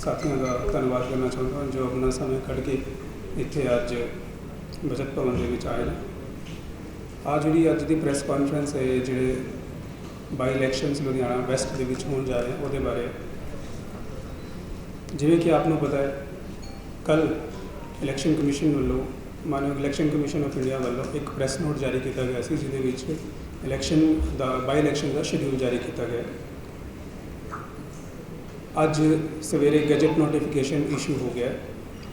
ਸਾਥੀਆਂ ਦਾ ਧੰਨਵਾਦ ਕਰਨਾ ਚਾਹੁੰਦਾ ਹਾਂ, ਜੋ ਆਪਣਾ ਸਮੇਂ ਕੱਢ ਕੇ ਇੱਥੇ ਅੱਜ ਬਜਟ ਭਵਨ ਦੇ ਵਿੱਚ ਆਏ ਨੇ। ਆ ਜਿਹੜੀ ਅੱਜ ਦੀ ਪ੍ਰੈਸ ਕਾਨਫਰੰਸ ਹੈ ਜਿਹੜੇ ਬਾਈ ਇਲੈਕਸ਼ਨਸ ਲੁਧਿਆਣਾ ਵੈਸਟ ਦੇ ਵਿੱਚ ਹੋਣ ਜਾ ਰਹੇ ਉਹਦੇ ਬਾਰੇ। ਜਿਵੇਂ ਕਿ ਆਪ ਨੂੰ ਪਤਾ ਹੈ ਕੱਲ ਇਲੈਕਸ਼ਨ ਕਮਿਸ਼ਨ ਵੱਲੋਂ, ਮਾਨਯੋਗ ਇਲੈਕਸ਼ਨ ਕਮਿਸ਼ਨ ਆਫ ਇੰਡੀਆ ਵੱਲੋਂ ਇੱਕ ਪ੍ਰੈਸ ਨੋਟ ਜਾਰੀ ਕੀਤਾ ਗਿਆ ਸੀ, ਜਿਹਦੇ ਵਿੱਚ ਇਲੈਕਸ਼ਨ ਦਾ ਬਾਈ ਇਲੈਕਸ਼ਨ ਦਾ ਸ਼ਡਿਊਲ ਜਾਰੀ ਕੀਤਾ ਗਿਆ। ਅੱਜ ਸਵੇਰੇ ਗੈਜਟ ਨੋਟੀਫਿਕੇਸ਼ਨ ਇਸ਼ੂ ਹੋ ਗਿਆ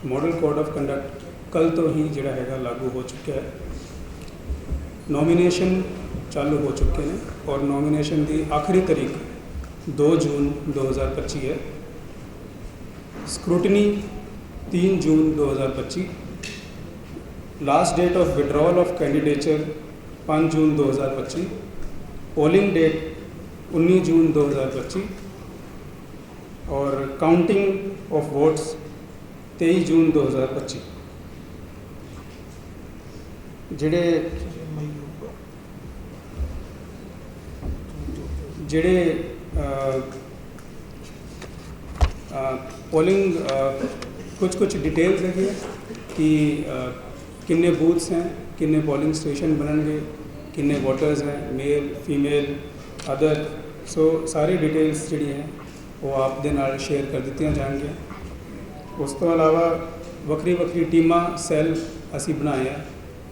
ਮਾਡਲ ਕੋਡ ਆਫ ਕੰਡਕਟ ਕੱਲ ਤੋਂ ਹੀ ਜਿਹੜਾ ਹੈਗਾ ਲਾਗੂ ਹੋ ਚੁੱਕਿਆ ਹੈ ਨੋਮੀਨੇਸ਼ਨ ਚਾਲੂ ਹੋ ਚੁੱਕੇ ਨੇ ਔਰ ਨੋਮੀਨੇਸ਼ਨ ਦੀ ਆਖਰੀ ਤਾਰੀਖ 2 ਜੂਨ 2025 ਹੈ scrutiny 3 June 2025 last date of withdrawal of candidature 5 June 2025 polling date 19 June 2025 और काउंटिंग ऑफ वोट्स 23 जून 2025 ਜਿਹੜੇ ਜਿਹੜੇ ਪੋਲਿੰਗ ਕੁਝ ਕੁਝ ਡਿਟੇਲਸ ਹੈਗੇ ਕਿ ਅ, ਕਿੰਨੇ ਬੂਥਸ ਹੈ ਕਿੰਨੇ ਪੋਲਿੰਗ ਸਟੇਸ਼ਨ ਬਣਨਗੇ ਕਿੰਨੇ ਵੋਟਰਸ ਹੈ ਮੇਲ ਫੀਮੇਲ ਅਦਰ ਸੋ ਸਾਰੀ ਡਿਟੇਲਸ ਜਿਹੜੀ ਹੈ ਉਹ ਆਪ ਦੇ ਨਾਲ ਸ਼ੇਅਰ ਕਰ ਦਿੱਤੀਆਂ ਜਾਣਗੀਆਂ। ਉਸ ਤੋਂ ਇਲਾਵਾ ਵੱਖਰੀ ਵੱਖਰੀ ਟੀਮਾਂ, ਸੈੱਲ ਅਸੀਂ ਬਣਾਏ ਆ।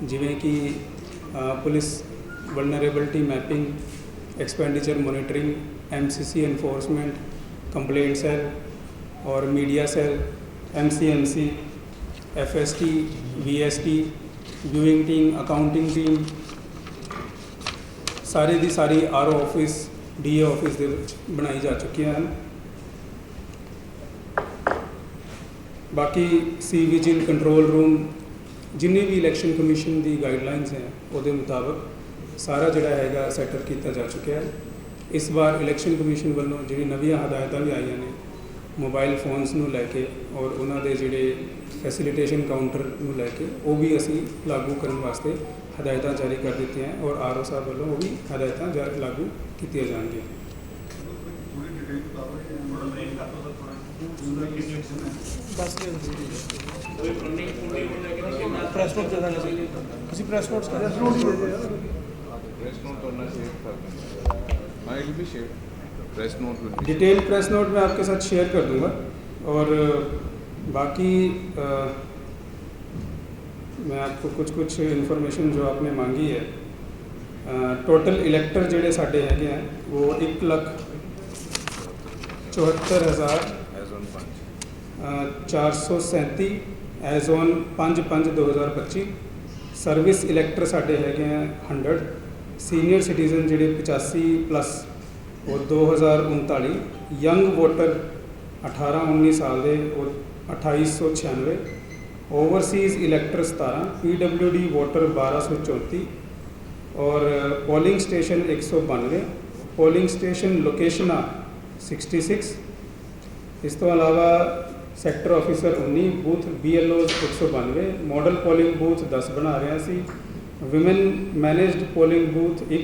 ਜਿਵੇਂ ਕਿ police vulnerability mapping expenditure monitoring MCC enforcement complaint cell ਔਰ media cell MCMC FST VST viewing team accounting team ਸਾਰੇ ਦੀ ਸਾਰੀ ਆਰਓ ਆਫਿਸ ਡੀਏ ਆਫਿਸ ਦੇ ਵਿੱਚ ਬਣਾਈ ਜਾ ਚੁੱਕੀਆਂ ਹਨ। ਬਾਕੀ ਸੀ ਵਿਜਿਲ ਕੰਟਰੋਲ ਰੂਮ ਜਿੰਨੇ ਵੀ ਇਲੈਕਸ਼ਨ ਕਮਿਸ਼ਨ ਦੀ ਗਾਈਡਲਾਈਨਸ ਹੈ, ਉਹਦੇ ਮੁਤਾਬਕ ਸਾਰਾ ਜਿਹੜਾ ਹੈਗਾ ਸੈਟਅਪ ਕੀਤਾ ਜਾ ਚੁੱਕਿਆ ਹੈ। ਇਸ ਵਾਰ ਇਲੈਕਸ਼ਨ ਕਮਿਸ਼ਨ ਵੱਲੋਂ ਜਿਹੜੀ ਨਵੀਆਂ ਹਦਾਇਤਾਂ ਵੀ ਆਈਆਂ ਨੇ ਮੋਬਾਈਲ ਫੋਨਸ ਨੂੰ ਲੈ ਕੇ ਔਰ ਉਹਨਾਂ ਦੇ ਜਿਹੜੇ ਫੈਸਿਲਿਟੇਸ਼ਨ ਕਾਊਂਟਰ ਨੂੰ ਲੈ ਕੇ, ਉਹ ਵੀ ਅਸੀਂ ਲਾਗੂ ਕਰਨ ਵਾਸਤੇ ਹਦਾਇਤਾਂ ਜਾਰੀ ਕਰ ਦਿੱਤੀਆਂ ਹੈ ਔਰ ਆਰਓ ਸਾਹਿਬ ਵੱਲੋਂ ਉਹ ਵੀ ਹਦਾਇਤਾਂ ਜਾਰੀ ਲਾਗੂ ਕੀਤੀਆਂ ਜਾਣਗੀਆਂ। प्रेस नोट दे देना किसी प्रेस का press note press note I will be share press note detail press note मैं आपके साथ शेयर कर दूँगा और बाकी आ, मैं आपको कुछ कुछ इन्फॉर्मेशन जो आपने मांगी है आ, टोटल इलेक्टर जोड़े साढ़े है वो एक लख चौहत्तर हज़ार 437 ਐਜ਼ ਔਨ 5/5/2025 ਸਰਵਿਸ ਇਲੈਕਟਰ ਸਾਡੇ ਹੈਗੇ ਆ 100 ਸੀਨੀਅਰ ਸਿਟੀਜ਼ਨ ਜਿਹੜੇ 85 ਪਲੱਸ ਉਹ 2039 ਯੰਗ ਵੋਟਰ 18 19 ਸਾਲ ਦੇ, ਉਹ 2896 ਓਵਰਸੀਜ਼ ਇਲੈਕਟਰ 17 ਪੀਡਬਲਯੂਡੀ ਵੋਟਰ 1234 ਔਰ ਪੋਲਿੰਗ ਸਟੇਸ਼ਨ 192 ਪੋਲਿੰਗ ਸਟੇਸ਼ਨ ਲੋਕੇਸ਼ਨਾਂ 66 ਇਸ ਤੋਂ ਇਲਾਵਾ sector officer 19 booth BLOs 192 model polling booth 10 ਬਣਾ ਰਿਹਾ ਸੀ ਔਮਨ ਮੈਨੇਜਡ ਪੋਲਿੰਗ ਬੂਥ 1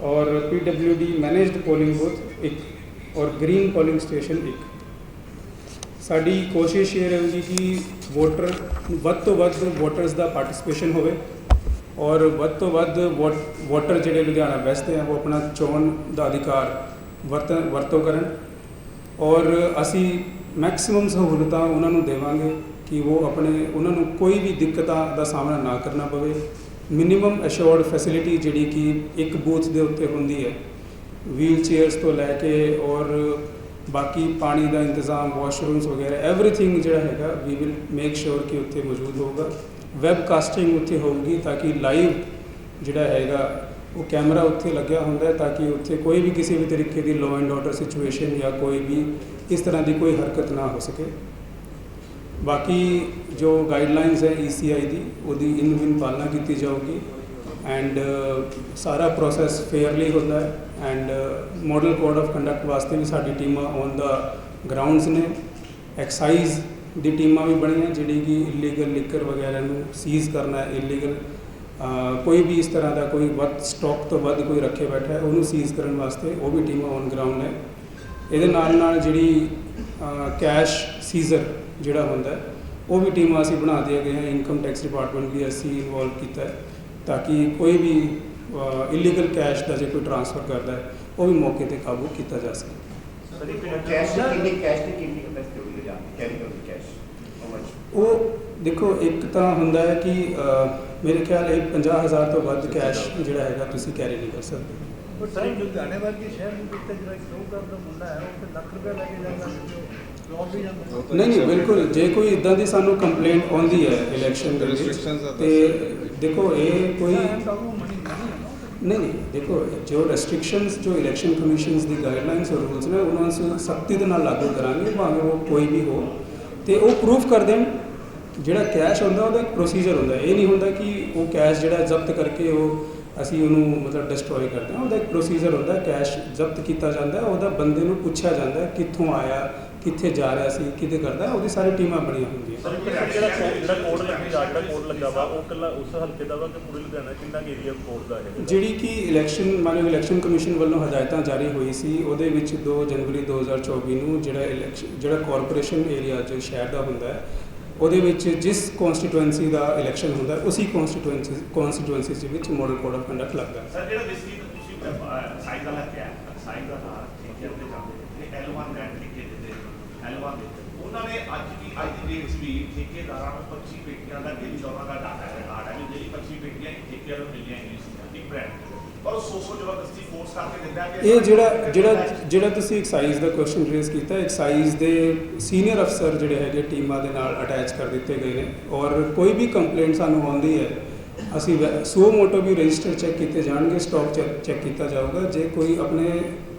ਔਰ PWD ਮੈਨੇਜਡ ਪੋਲਿੰਗ ਬੂਥ 1 ਔਰ ਗ੍ਰੀਨ ਪੋਲਿੰਗ ਸਟੇਸ਼ਨ 1 ਸਾਡੀ ਕੋਸ਼ਿਸ਼ ਇਹ ਰਹੇਗੀ ਕਿ ਵੋਟਰ ਵੱਧ ਤੋਂ ਵੱਧ ਵੋਟਰਸ ਦਾ ਪਾਰਟਿਸਿਪੇਸ਼ਨ ਹੋਵੇ, ਔਰ ਵੱਧ ਤੋਂ ਵੱਧ ਵੋਟ- ਵੋਟਰ ਜਿਹੜੇ ਲੁਧਿਆਣਾ ਵੈਸਟ ਆ ਉਹ ਆਪਣਾ ਚੋਣ ਦਾ ਅਧਿਕਾਰ ਵਰਤ, ਵਰਤੋਂ ਕਰਨ, ਔਰ ਅਸੀਂ ਮੈਕਸਿਮਮ ਸਹੂਲਤਾਂ ਉਹਨਾਂ ਨੂੰ ਦੇਵਾਂਗੇ ਕਿ ਉਹ ਆਪਣੇ, ਉਹਨਾਂ ਨੂੰ ਕੋਈ ਵੀ ਦਿੱਕਤਾਂ ਦਾ ਸਾਹਮਣਾ ਨਾ ਕਰਨਾ ਪਵੇ। ਮਿਨੀਮਮ ਅਸ਼ੋਰਡ ਫੈਸਿਲਿਟੀ ਜਿਹੜੀ ਕਿ ਇੱਕ ਬੂਥ ਦੇ ਉੱਤੇ ਹੁੰਦੀ ਹੈ ਵੀਲ ਚੇਅਰਸ ਤੋਂ ਲੈ ਕੇ ਔਰ ਬਾਕੀ ਪਾਣੀ ਦਾ ਇੰਤਜ਼ਾਮ ਵਾਸ਼ਰੂਮਸ ਵਗੈਰਾ ਐਵਰੀਥਿੰਗ ਜਿਹੜਾ ਹੈਗਾ ਵੀ ਵਿਲ ਮੇਕ ਸ਼ੋਰ ਕਿ ਉੱਥੇ ਮੌਜੂਦ ਹੋਊਗਾ। ਵੈਬਕਾਸਟਿੰਗ ਉੱਥੇ ਹੋਊਗੀ ਤਾਂ ਕਿ ਲਾਈਵ ਜਿਹੜਾ ਹੈਗਾ, ਉਹ ਕੈਮਰਾ ਉੱਥੇ ਲੱਗਿਆ ਹੁੰਦਾ ਹੈ ਤਾਂ ਕਿ ਉੱਥੇ ਕੋਈ ਵੀ ਕਿਸੇ ਵੀ ਤਰੀਕੇ ਦੀ ਲਾਅ ਐਂਡ ਆਰਡਰ ਸਿਚੁਏਸ਼ਨ ਜਾਂ ਕੋਈ ਵੀ ਇਸ ਤਰ੍ਹਾਂ ਦੀ ਕੋਈ ਹਰਕਤ ਨਾ ਹੋ ਸਕੇ। ਬਾਕੀ ਜੋ ਗਾਈਡਲਾਈਨਸ ਹੈ ECI ਦੀ, ਉਹਦੀ ਇਨ ਵਿਨ ਪਾਲਣਾ ਕੀਤੀ ਜਾਊਗੀ ਐਂਡ ਸਾਰਾ ਪ੍ਰੋਸੈਸ ਫੇਅਰਲੀ ਹੁੰਦਾ ਹੈ and model code of conduct ਵਾਸਤੇ ਵੀ ਸਾਡੀ ਟੀਮਾਂ ਔਨ ਦਾ ਗਰਾਊਂਡਸ ਨੇ। ਐਕਸਾਈਜ਼ ਦੀ ਟੀਮਾਂ ਵੀ ਬਣੀਆਂ, ਜਿਹੜੀ ਕਿ ਇਲੀਗਲ ਲਿਕਰ ਵਗੈਰਾ ਨੂੰ ਸੀਜ਼ ਕਰਨਾ ਹੈ ਇਲੀਗਲ ਕੋਈ ਵੀ ਇਸ ਤਰ੍ਹਾਂ ਦਾ ਕੋਈ ਵੱਧ ਸਟਾਕ ਤੋਂ ਵੱਧ ਕੋਈ ਰੱਖੇ ਬੈਠਾ ਹੈ, ਉਹਨੂੰ ਸੀਜ਼ ਕਰਨ ਵਾਸਤੇ ਉਹ ਵੀ ਟੀਮਾਂ ਔਨ ਗਰਾਊਂਡ ਹੈ ਇਹਦੇ ਨਾਲ ਨਾਲ ਜਿਹੜੀ ਕੈਸ਼ ਸੀਜ਼ਰ ਜਿਹੜਾ ਹੁੰਦਾ ਉਹ ਵੀ ਟੀਮਾਂ ਅਸੀਂ ਬਣਾ ਦਿਆ ਗਏ ਹੈ ਇਨਕਮ ਟੈਕਸ ਡਿਪਾਰਟਮੈਂਟ ਵੀ ਅਸੀਂ ਇਨਵੋਲਵ ਕੀਤਾ ਤਾਂ ਕਿ ਕੋਈ ਵੀ ਇਲੀਗਲ ਕੈਸ਼ ਦਾ ਜੇ ਕੋਈ ਟ੍ਰਾਂਸਫਰ ਕਰਦਾ ਹੈ ਉਹ ਵੀ ਮੌਕੇ ਤੇ ਕਾਬੂ ਕੀਤਾ ਜਾ ਸਕੇ। ਕੈਸ਼ ਦੀ ਕਿੰਨੀ ਕੈਸ਼ ਦੀ ਕਿੰਨੀ ਕਪੈਸਿਟੀ ਹੋਈ ਹੈ ਜਾਂ ਕੈਰੀ ਕਰਨ ਦੀ ਕੈਸ਼ ਹਾਊ ਮਚ ਉਹ ਦੇਖੋ ਇੱਕ ਤਾਂ ਹੁੰਦਾ ਹੈ ਕਿ ਮੇਰੇ ਖਿਆਲ ਇਹ 50000 ਤੋਂ ਵੱਧ ਕੈਸ਼ ਜਿਹੜਾ ਹੈਗਾ ਤੁਸੀਂ ਕੈਰੀ ਨਹੀਂ ਕਰ ਸਕਦੇ। ਪਰ ਸਰ ਲੁਧਿਆਣੇ ਵਰਗੇ ਸ਼ਹਿਰ ਨੂੰ ਕਿਤੇ ਜਿਹੜਾ ਸ਼ੋਅ ਦਾ ਮੁੰਡਾ ਹੈ ਉਹ ਤੇ ਲੱਖ ਰੁਪਏ ਲੈ ਕੇ ਜਾਂਦਾ ਜੌਬ ਵੀ ਜਾਂਦਾ ਉਹ ਤਾਂ ਨਹੀਂ ਨਹੀਂ ਬਿਲਕੁਲ। ਜੇ ਕੋਈ ਇਦਾਂ ਦੀ ਸਾਨੂੰ ਕੰਪਲੇਂਟ ਆਉਂਦੀ ਹੈ ਇਲੈਕਸ਼ਨ ਦੇ ਵਿੱਚ ਤੇ ਦੇਖੋ ਇਹ ਕੋਈ ਨਹੀਂ ਨਹੀਂ ਦੇਖੋ ਜੋ ਰੈਸਟ੍ਰਿਕਸ਼ਨਸ ਜੋ ਇਲੈਕਸ਼ਨ ਕਮਿਸ਼ਨਸ ਦੀ ਗਾਈਡਲਾਈਨਸ ਔਰ ਰੂਲਸ ਨੇ ਉਹਨਾਂ ਨੂੰ ਸਖਤੀ ਦੇ ਨਾਲ ਲਾਗੂ ਕਰਾਂਗੇ ਭਾਵੇਂ ਉਹ ਕੋਈ ਵੀ ਹੋ। ਤੇ ਉਹ ਪ੍ਰੂਫ ਕਰ ਦੇਣ। ਜਿਹੜਾ ਕੈਸ਼ ਹੁੰਦਾ ਉਹਦਾ ਇੱਕ ਪ੍ਰੋਸੀਜਰ ਹੁੰਦਾ। ਇਹ ਨਹੀਂ ਹੁੰਦਾ ਕਿ ਉਹ ਕੈਸ਼ ਜਿਹੜਾ ਜ਼ਬਤ ਕਰਕੇ ਉਹ ਅਸੀਂ ਉਹਨੂੰ ਮਤਲਬ ਡਿਸਟਰੋਏ ਕਰਦੇ ਹਾਂ। ਉਹਦਾ ਇੱਕ ਪ੍ਰੋਸੀਜਰ ਹੁੰਦਾ ਕੈਸ਼ ਜ਼ਬਤ ਕੀਤਾ ਜਾਂਦਾ ਹੈ, ਉਹਦਾ ਬੰਦੇ ਨੂੰ ਪੁੱਛਿਆ ਜਾਂਦਾ ਕਿੱਥੋਂ ਆਇਆ ਕਿੱਥੇ ਜਾ ਰਿਹਾ ਸੀ ਕਿਤੇ ਕਰਦਾ ਉਹਦੀ ਸਾਰੀ ਟੀਮਾਂ ਬਣੀਆਂ ਹੁੰਦੀਆਂ। ਸਰ ਜਿਹੜਾ ਜਿਹੜਾ ਕੋਡ ਜਿਹੜਾ ਕੋਡ ਲੱਗਾ ਕੋਡ ਲੱਗਾ ਵਾ ਉਹ ਕੱਲਾ ਉਸ ਹਲਕੇ ਦਾ ਵਾ ਕਿ ਪੂਰੇ ਲੁਧਿਆਣਾ ਕਿੰਨਾ ਏਰੀਆ ਕੋਡ ਦਾ ਹੈ ਜਿਹੜੀ ਕਿ ਇਲੈਕਸ਼ਨ ਮਾਨਯੋਗ ਇਲੈਕਸ਼ਨ ਕਮਿਸ਼ਨ ਵੱਲੋਂ ਹਦਾਇਤਾਂ ਜਾਰੀ ਹੋਈ ਸੀ ਉਹਦੇ ਵਿੱਚ 2 ਜਨਵਰੀ 2024 ਨੂੰ ਜਿਹੜਾ ਇਲੈਕਸ਼ਨ ਜਿਹੜਾ ਕਾਰਪੋਰੇਸ਼ਨ ਏਰੀਆ ਜੋ ਸ਼ਹਿਰ ਦਾ ਹੁੰਦਾ ਹੈ ਉਹਦੇ ਵਿੱਚ ਜਿਸ ਕਨਸਟੀਟੂਐਂਸੀ ਦਾ ਇਲੈਕਸ਼ਨ ਹੁੰਦਾ ਹੈ ਉਸੇ ਕਨਸਟੀਟੂਐਂਸੀ ਕਨਸਟੀਟੂਐਂਸੀ ਦੇ ਵਿੱਚ ਮਾਡਲ ਕੋਡ ਆਫ ਕੰਡਕਟ ਲੱਗਦਾ। ਸਰ ਜਿਹੜਾ ਬੇਸਿਕਲੀ ਤੁਸੀਂ ਸਾਈਜ਼ ਵਾਲਾ ਕਿਹਾ ਦਾ ਨਾਮ ਠੇਕੇ ਤੇ ਜਾਂਦੇ ਇਹ L1 ਰੈਂਟ ਠੇਕੇ ਦਿੰਦੇ L1 ਦੇ ਉਹਨਾਂ ਨੇ ਅੱਜ ਦੀ ਅੱਜ ਦੀ ਡੇਟ 'ਚ ਵੀ ਠੇਕੇਦਾਰਾਂ ਨੂੰ 25 ਪੇਟੀਆਂ ਦਾ ਡੇਲੀ ਉਹਨਾਂ ਦਾ ਡਾਟਾ ਰਿਕਾਰਡ ਹੈ ਵੀ ਜਿਹੜੀ 25 ਪੇਟੀਆਂ ਇੱਕ ਠੇਕੇ ਨੂੰ ਮਿਲੀਆਂ ਹੀ ਸੀ ਇੱਕ ਬ੍ਰਾਂਡ ਸੋ ਸੋ ਜ਼ਬਰਦਸਤੀ ਫੋਰਸ ਕਰਕੇ ਦਿੰਦਾ ਕਿ ਇਹ ਜਿਹੜਾ ਜਿਹੜਾ ਜਿਹੜਾ ਤੁਸੀਂ ਐਕਸਾਈਜ਼ ਦਾ ਕੁਐਸਚਨ ਰੇਜ਼ ਕੀਤਾ ਐਕਸਾਈਜ਼ ਦੇ ਸੀਨੀਅਰ ਅਫਸਰ ਜਿਹੜੇ ਹੈਗੇ ਟੀਮਾਂ ਦੇ ਨਾਲ ਅਟੈਚ ਕਰ ਦਿੱਤੇ ਗਏ ਨੇ। ਔਰ ਕੋਈ ਵੀ ਕੰਪਲੇਂਟ ਸਾਨੂੰ ਆਉਂਦੀ ਹੈ ਅਸੀਂ ਸੋ ਮੋਟੋ ਵੀ ਰਜਿਸਟਰ ਚੈੱਕ ਕੀਤੇ ਜਾਣਗੇ ਸਟਾਕ ਚੈੱਕ ਕੀਤਾ ਜਾਊਗਾ। ਜੇ ਕੋਈ ਆਪਣੇ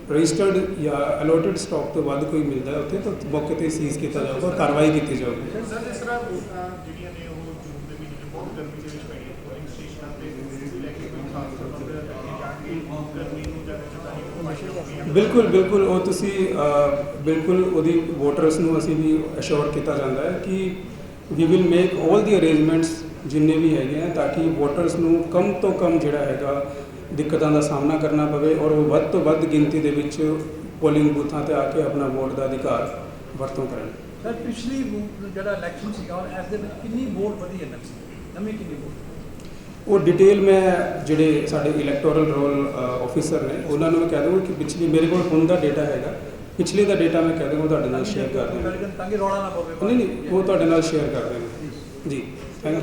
ਰਜਿਸਟਰਡ ਜਾਂ ਅਲੋਟਡ ਸਟਾਕ ਤੋਂ ਵੱਧ ਕੋਈ ਮਿਲਦਾ ਹੈ ਉੱਥੇ ਤਾਂ ਮੌਕੇ ਤੇ ਸੀਜ਼ ਕੀਤਾ ਜਾਊਗਾ ਕਾਰਵਾਈ ਕੀਤੀ ਜਾਊਗੀ। ਸਰ ਜਿਸ ਤਰ੍ਹਾਂ ਵੋਟਾਂ ਜਿਹੜੀਆਂ ਨੇ ਉਹ ਜੂਨ ਦੇ ਵਿੱਚ ਬਹੁਤ ਗਰਮੀ ਦੇ ਵਿੱਚ ਪਈਆਂ ਪੋਲਿੰਗ ਸਟੇਸ਼ਨਾਂ ਤੇ ਲੈ ਕੇ ਕੋਈ ਖਾਸ ਤੌਰ ਤੇ ਲੈ ਕੇ ਜਾਣਗੇ ਗਰਮੀ ਨੂੰ ਜਾਂ ਚੇਤਾਵਨੀ ਬਿਲਕੁਲ ਬਿਲਕੁਲ ਉਹ ਤੁਸੀਂ ਬਿਲਕੁਲ ਉਹਦੀ ਵੋਟਰਸ ਨੂੰ ਅਸੀਂ ਵੀ ਅਸ਼ੋਰ ਕੀਤਾ ਜਾਂਦਾ ਹੈ ਕਿ we will make 올 the arrangements ਜਿੰਨੇ ਵੀ ਹੈਗੇ ਆ ਤਾਂ ਕਿ ਵੋਟਰਸ ਨੂੰ ਕਮ ਤੋਂ ਕਮ ਜਿਹੜਾ ਹੈਗਾ ਦਿੱਕਤਾਂ ਦਾ ਸਾਹਮਣਾ ਕਰਨਾ ਪਵੇ ਔਰ ਉਹ ਵੱਧ ਤੋਂ ਵੱਧ ਗਿਣਤੀ ਦੇ ਵਿੱਚ ਪੋਲਿੰਗ ਬੂਥਾਂ ਤੇ ਆ ਕੇ ਆਪਣਾ ਵੋਟ ਦਾ ਅਧਿਕਾਰ ਵਰਤੋਂ ਕਰਨ। ਸਰ ਪਿਛਲੀ ਜਿਹੜਾ ਇਲੈਕਸ਼ਨ ਸੀਗਾ ਔਰ ਇਸ ਦੇ ਵਿੱਚ ਕਿੰਨੀ ਵੋਟ ਵਧੀ ਹੈ ਨਵੀਂ? ਕਿੰਨੀ ਵੋਟ? ਉਹ ਡਿਟੇਲ ਮੈਂ ਜਿਹੜੇ ਸਾਡੇ ਇਲੈਕਟੋਰਲ ਰੋਲ ਆਫੀਸਰ ਨੇ ਉਹਨਾਂ ਨੂੰ ਮੈਂ ਕਹਿ ਦੂੰਗਾ ਕਿ ਪਿਛਲੀ ਮੇਰੇ ਕੋਲ ਹੁਣ ਦਾ ਡਾਟਾ ਹੈਗਾ। ਪਿਛਲੇ ਦਾ ਡਾਟਾ ਮੈਂ ਕਹਿ ਦੂੰਗਾ ਤੁਹਾਡੇ ਨਾਲ ਸ਼ੇਅਰ ਕਰ ਦਿੰਦਾ ਤਾਂ ਕਿ ਰੋਲਾ ਨਾ ਪਵੇ। ਨਹੀਂ ਨਹੀਂ ਉਹ ਤੁਹਾਡੇ ਨਾਲ ਸ਼ੇਅਰ ਕਰ ਦਿੰਦਾ ਜੀ।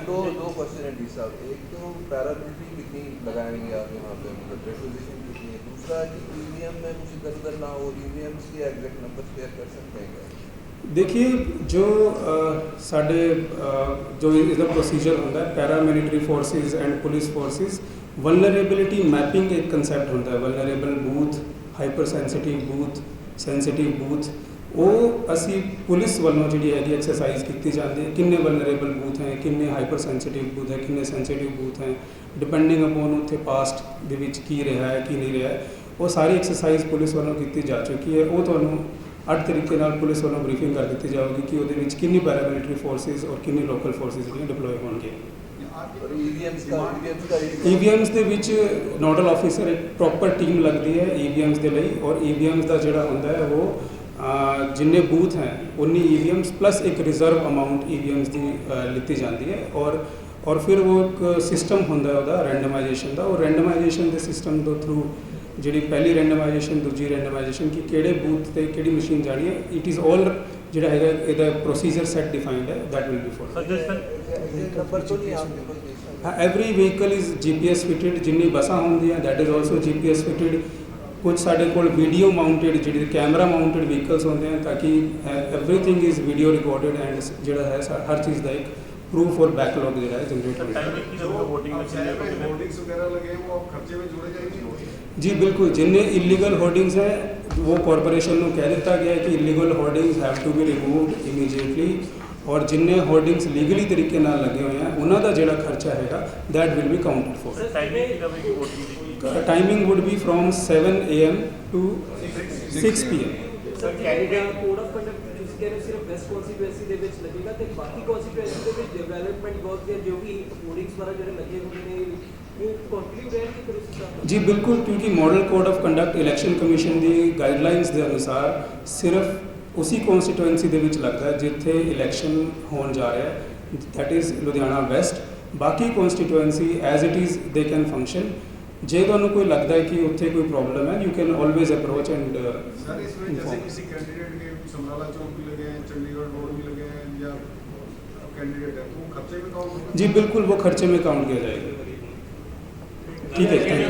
ਦੋ ਦੋ ਕੁਐਸਚਨ ਹੈ ਜੀ ਸਾਹਿਬ। ਇੱਕ ਤੋਂ ਪੈਰਾਮਿਲਟਰੀ कितनी लगाएंगे आप यहाँ पे मतलब रिक्वेजिशन कितनी है दूसरा कि ईवीएम में कुछ इधर उधर ना हो ईवीएम के एग्जैक्ट नंबर शेयर कर सकते हैं क्या देखिए जो अ, ਸਾਡੇ ਅ, ਜੋ ਇਹਦਾ ਪ੍ਰੋਸੀਜਰ ਹੁੰਦਾ ਹੈ paramilitary forces and police forces vulnerability mapping ਇੱਕ ਕਨਸੈਪਟ ਹੁੰਦਾ ਹੈ vulnerable booth hyper sensitive booth sensitive booth ਉਹ ਅਸੀਂ ਪੁਲਿਸ ਵੱਲੋਂ ਜਿਹੜੀ ਹੈਗੀ ਐਕਸਰਸਾਈਜ਼ ਕੀਤੀ ਜਾਂਦੀ ਹੈ। ਕਿੰਨੇ ਵਲਨਰੇਬਲ ਬੂਥ ਹੈ, ਕਿੰਨੇ ਹਾਈਪਰ ਸੈਂਸਿਟਿਵ ਬੂਥ ਹੈ, ਕਿੰਨੇ ਸੈਂਸਿਟਿਵ ਬੂਥ ਹੈ। ਡਿਪੈਂਡਿੰਗ ਅਪੋਨ ਉੱਥੇ ਪਾਸਟ ਦੇ ਵਿੱਚ ਕੀ ਰਿਹਾ ਹੈ, ਕੀ ਨਹੀਂ ਰਿਹਾ ਉਹ ਸਾਰੀ ਐਕਸਰਸਾਈਜ਼ ਪੁਲਿਸ ਵੱਲੋਂ ਕੀਤੀ ਜਾ ਚੁੱਕੀ ਹੈ। ਉਹ ਤੁਹਾਨੂੰ ਅੱਡ ਤਰੀਕੇ ਨਾਲ ਪੁਲਿਸ ਵੱਲੋਂ ਬਰੀਫਿੰਗ ਕਰ ਦਿੱਤੀ ਜਾਊਗੀ ਕਿ ਉਹਦੇ ਵਿੱਚ ਕਿੰਨੀ ਪੈਰਾਮਿਲਟਰੀ ਫੋਰਸਿਸ ਔਰ ਕਿੰਨੀ ਲੋਕਲ ਫੋਰਸਿਸ ਜਿਹੜੀਆਂ ਡਿਪਲੋਏ ਹੋਣਗੀਆਂ ਈਵੀਐਮਸ ਦੇ ਵਿੱਚ ਨੋਡਲ ਆਫੀਸਰ ਇੱਕ ਪ੍ਰੋਪਰ ਟੀਮ ਲੱਗਦੀ ਹੈ ਈਵੀਐਮਸ ਦੇ ਲਈ। ਔਰ ਈਵੀਐਮਸ ਦਾ ਜਿਹੜਾ ਹੁੰਦਾ ਹੈ, ਉਹ ਜਿੰਨੇ ਬੂਥ ਹੈ ਉਨੀ ਈਵੀਐਮਸ ਪਲਸ ਇੱਕ ਰਿਜ਼ਰਵ ਅਮਾਉਂਟ ਈਵੀਐਮਸ ਦੀ ਲਿੱਤੀ ਜਾਂਦੀ ਹੈ ਔਰ ਔਰ ਫਿਰ ਉਹ ਇੱਕ ਸਿਸਟਮ ਹੁੰਦਾ ਉਹਦਾ ਰੈਂਡਮਾਈਜੇਸ਼ਨ ਦਾ। ਉਹ ਰੈਂਡਮਾਈਜੇਸ਼ਨ ਦੇ ਸਿਸਟਮ ਦੇ ਥਰੂ ਜਿਹੜੀ ਪਹਿਲੀ ਰੈਂਡਮਾਈਜੇਸ਼ਨ ਦੂਜੀ ਰੈਂਡਮਾਈਜੇਸ਼ਨ ਕਿ ਕਿਹੜੇ ਬੂਥ ਤੇ ਕਿਹੜੀ ਮਸ਼ੀਨ ਜਾਣੀ ਹੈ ਇਟ ਇਜ਼ ਆਲ ਜਿਹੜਾ ਹੈਗਾ ਇਹਦਾ ਪ੍ਰੋਸੀਜਰ ਸੈਟ ਡਿਫਾਈਨਡ ਹੈ that will be follow every vehicle is GPS fitted ਜਿੰਨੀ ਬਸਾਂ ਹੁੰਦੀਆਂ that is also GPS fitted ਕੁਝ ਸਾਡੇ ਕੋਲ ਵੀਡੀਓ ਮਾਊਂਟਡ ਜਿਹੜੀ ਕੈਮਰਾ ਮਾਊਂਟਡ ਵਹੀਕਲਸ ਹੁੰਦੇ ਹਨ ਤਾਂ ਕਿ everything is video recorded and ਜਿਹੜਾ ਹੈ ਸਾ- ਹਰ ਚੀਜ਼ ਦਾ ਇੱਕ ਪ੍ਰੂਫ ਔਰ ਬੈਕਲੌਗ ਜਿਹੜਾ ਹੈ ਜਨਰੇਟ ਹੁੰਦਾ ਹੈ ਟਾਈਮਿੰਗ ਕੀ ਰਹੂਗਾ VOTING ਵਿੱਚ ਕਿੰਨੇ ਤੋਂ ਕਿੰਨੇ होर्डिंग्स वगैरह लगे वो आप खर्चे में जोड़े जाएंगे ਜੀ ਬਿਲਕੁਲ ਜਿੰਨੇ ਇਲੀਗਲ ਹੋਰਡਿੰਗਸ ਹੈ ਉਹ ਕਾਰਪੋਰੇਸ਼ਨ ਨੂੰ ਕਹਿ ਦਿੱਤਾ ਗਿਆ ਹੈ ਕਿ illegal hoardings have to be removed immediately ਔਰ ਜਿੰਨੇ ਹੋਰਡਿੰਗਸ ਲੀਗਲੀ ਤਰੀਕੇ ਨਾਲ ਲੱਗੇ ਹੋਏ ਆ ਉਹਨਾਂ ਦਾ ਜਿਹੜਾ ਖਰਚਾ ਹੈਗਾ that will be counted for the timing would be from 7 am to 6 pm sir Canada code of conduct ਤੁਸੀਂ ਕਹਿ ਰਹੇ ਹੋ ਸਿਰਫ ਵੈਸਟ ਕਨਸਟੀਟੂਐਂਸੀ ਦੇ ਵਿੱਚ ਲੱਗੇਗਾ ਤੇ ਬਾਕੀ ਕਨਸਟੀਟੂਐਂਸੀ ਦੇ ਵਿੱਚ ਡਿਵੈਲਪਮੈਂਟ ਵਰਕ ਦੇ ਜੋ ਵੀ ਹੋਰਡਿੰਗਸ ਵਗੈਰਾ ਜਿਹੜੇ ਲੱਗੇ ਹੁੰਦੇ ਨੇ ਜੀ ਬਿਲਕੁਲ ਕਿਉਂਕਿ model code of conduct election commission the guidelines ਦੇ ਅਨੁਸਾਰ ਸਿਰਫ ਉਸੇ ਕਨਸਟੀਟੂਐਂਸੀ ਦੇ ਵਿੱਚ ਲੱਗਦਾ ਜਿੱਥੇ ਇਲੈਕਸ਼ਨ ਹੋਣ ਜਾ ਰਿਹਾ ਹੈ ਦੈਟ ਇਜ਼ ਲੁਧਿਆਣਾ ਵੈਸਟ ਬਾਕੀ constituency as it is they can function ਜੇ ਤੁਹਾਨੂੰ ਕੋਈ ਲੱਗਦਾ ਹੈ ਕਿ ਉੱਥੇ ਕੋਈ ਪ੍ਰੋਬਲਮ ਹੈ you can always approach and sir इसमें जैसे किसी कैंडिडेट के समराला चौक भी लगे हैं चंडीगढ़ रोड भी लगे हैं या कैंडिडेट है तो वो खर्चे में काउंट जी बिल्कुल वो खर्चे में काउंट किया जाएगा ठीक है थैंक यू